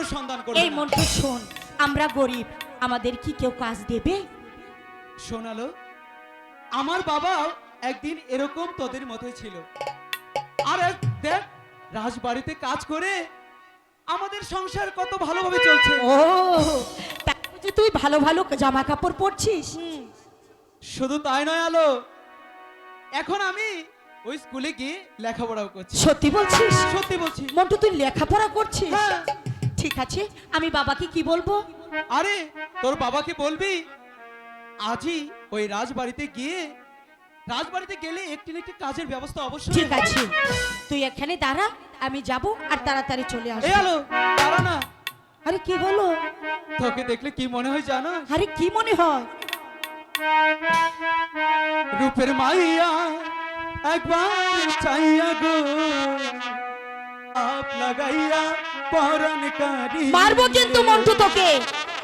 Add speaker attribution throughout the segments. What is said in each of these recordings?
Speaker 1: কোনো সন্ধান করবে
Speaker 2: এই। মন্টু শোন আমরা গরিব আমাদের কি কেউ কাজ দেবে?
Speaker 1: শোনালো আমার বাবা একদিন এরকম তোদের মতোই ছিল। আর এক- দেখ রাজবাড়িতে কাজ করে আমাদের সংসার কত ভালোভাবে চলছে।
Speaker 2: ও বুঝি তুই ভালো ভালো জামা কাপড় পরছিস
Speaker 1: শুধু তাই নয় আলো এখন আমি ওই স্কুলে গিয়ে লেখাপড়াও করছি।
Speaker 2: সত্যি বলছিস?
Speaker 1: সত্যি বলছি।
Speaker 2: মন্টু তুই লেখাপড়া করছিস?
Speaker 1: হ্যাঁ।
Speaker 2: ঠিক আছে আমি বাবাকে কি বলব?
Speaker 1: আরে তোর বাবাকে বলবি? আজই ওই রাজবাড়িতে গিয়ে রাজবাড়িতে গেলে একটি একটি কাজের ব্যবস্থা অবশ্যই
Speaker 2: ঠিক আছে তুই এখানে দাঁড়া আমি যাব আর তাড়াতাড়ি চলে
Speaker 1: এই
Speaker 2: আসব
Speaker 1: আলো দাঁড়া না।
Speaker 2: আরে কি হলো?
Speaker 1: তোকে দেখলে কি মনে হয় জানো?
Speaker 2: আরে কি মনে হয়?
Speaker 1: রূপের মাইয়া একবার চাইয়া গো। লাগাইয়া পরাণ কারি
Speaker 2: মারবো কিন্তু মন্টু তোকে।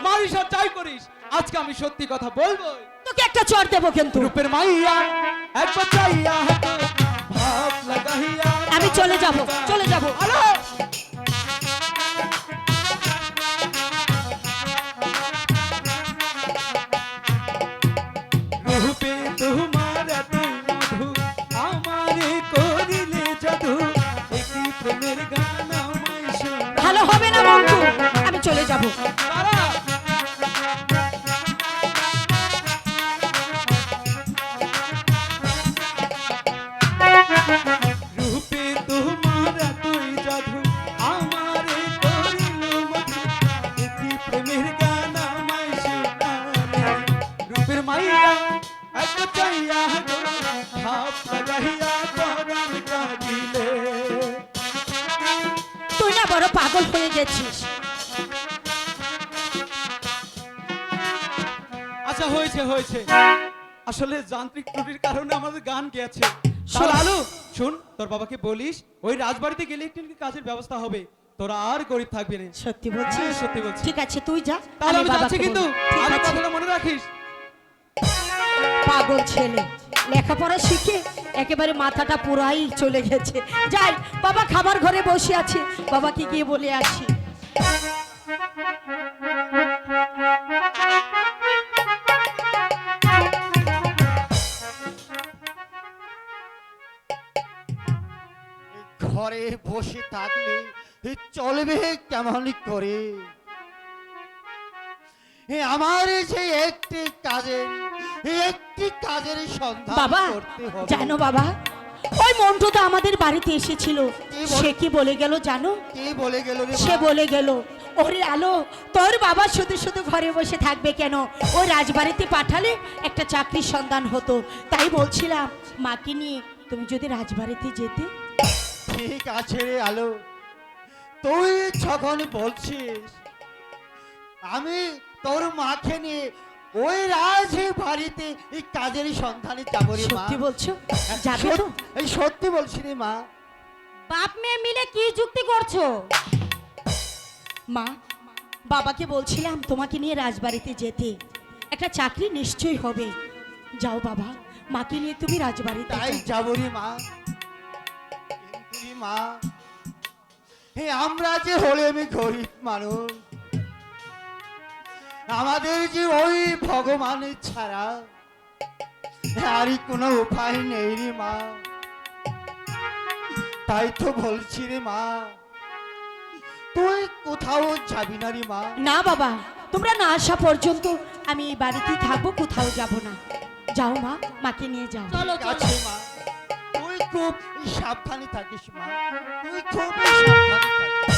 Speaker 1: মারিস আর যাই করিস আজকে আমি সত্যি কথা বলব
Speaker 2: তোকে একটা চড় দেবো কিন্তু।
Speaker 1: রূপের মাইয়া একবার চাইয়া ভাব লাগাইয়া।
Speaker 2: আমি চলে যাব চলে যাব।
Speaker 1: আলো
Speaker 2: চলে যাব।
Speaker 1: রূপে তোমার এতই জাদু আমারে করিল মধু প্রেমের গান আমায় শোনালে। রূপের মাইয়া এক চাইয়া গো ভাব লাগাইয়া পরাণ কাঁদিলে।
Speaker 2: তুই না বড় পাগল হয়ে গেছিস।
Speaker 1: আচ্ছা হয়েছে হয়েছে। আসলে যান্ত্রিক ত্রুটির কারণে আমাদের গান গেছে।
Speaker 2: শোন।
Speaker 1: আলু শুন তোর বাবাকে বলিস ওই রাজবাড়িতে গেলে একটু কাজের ব্যবস্থা হবে। তোরা আর গরিব থাকবি না।
Speaker 2: সত্যি বলছিস?
Speaker 1: হ্যাঁ, সত্যি বলছি।
Speaker 2: ঠিক আছে তুই যা
Speaker 1: তাহলে আমি যাচ্ছি কিন্তু।
Speaker 2: আছে।
Speaker 1: কথাটা মনে রাখিস?
Speaker 2: পাগল ছেলে লেখাপড়া শিখে একেবারে মাথাটা পুরাই চলে গেছে। যাই বাবা খাবার ঘরে বসে আছে। বাবাকে গিয়ে বলে আসি।
Speaker 3: ঘরে বসে থাকলে চলবে কেমন করে? আমার যে একটি কাজের একটি কাজের সন্ধান
Speaker 2: বাবা জানো বাবা ওই মন্টু তো আমাদের বাড়িতে এসেছিল। সে কি বলে গেল জানো?
Speaker 3: কে বলে গেল
Speaker 2: সে বলে গেল ওরে আলো তোর বাবা শুধু শুধু ঘরে বসে থাকবে কেন? ওই রাজবাড়িতে পাঠালে একটা চাকরির সন্ধান হতো। তাই বলছিলাম মাকে নিয়ে তুমি যদি রাজবাড়িতে যেতে
Speaker 3: ঠিক আছে রে আলো। তুই যখন বলছিস আমি তোর মাকে নিয়ে ওই রাজ বাড়িতে এই কাজের সন্ধানে যাব রে মা।
Speaker 2: সত্যি বলছো? যাবে তো।
Speaker 3: এই সত্যি বলছি রে মা।
Speaker 2: বাপ মেয়ে মিলে কি যুক্তি করছ? মা বাবাকে বলছিলাম তোমাকে নিয়ে রাজবাড়িতে যেতে। একটা চাকরি নিশ্চয়ই হবে। যাও বাবা মাকে নিয়ে তুমি রাজবাড়িতে
Speaker 3: তাই যাব রে মা। মা। হে আমরা যে হলে আমি গরিব মানুষ আমাদের যে ওই ভগবানের ছাড়া আরই কোনো উপায় নেই রে মা। তাই তো বলছি রে মা তুই কোথাও যাবি না রে মা।
Speaker 2: না বাবা তোমরা না আসা পর্যন্ত আমি এই বাড়িতেই থাকব কোথাও যাব না। যাও মা মাকে নিয়ে যাও।
Speaker 3: ঠিক আছে মা। খুব সাবধানে থাকিস মা। তুই খুব সাবধানে থাকিস।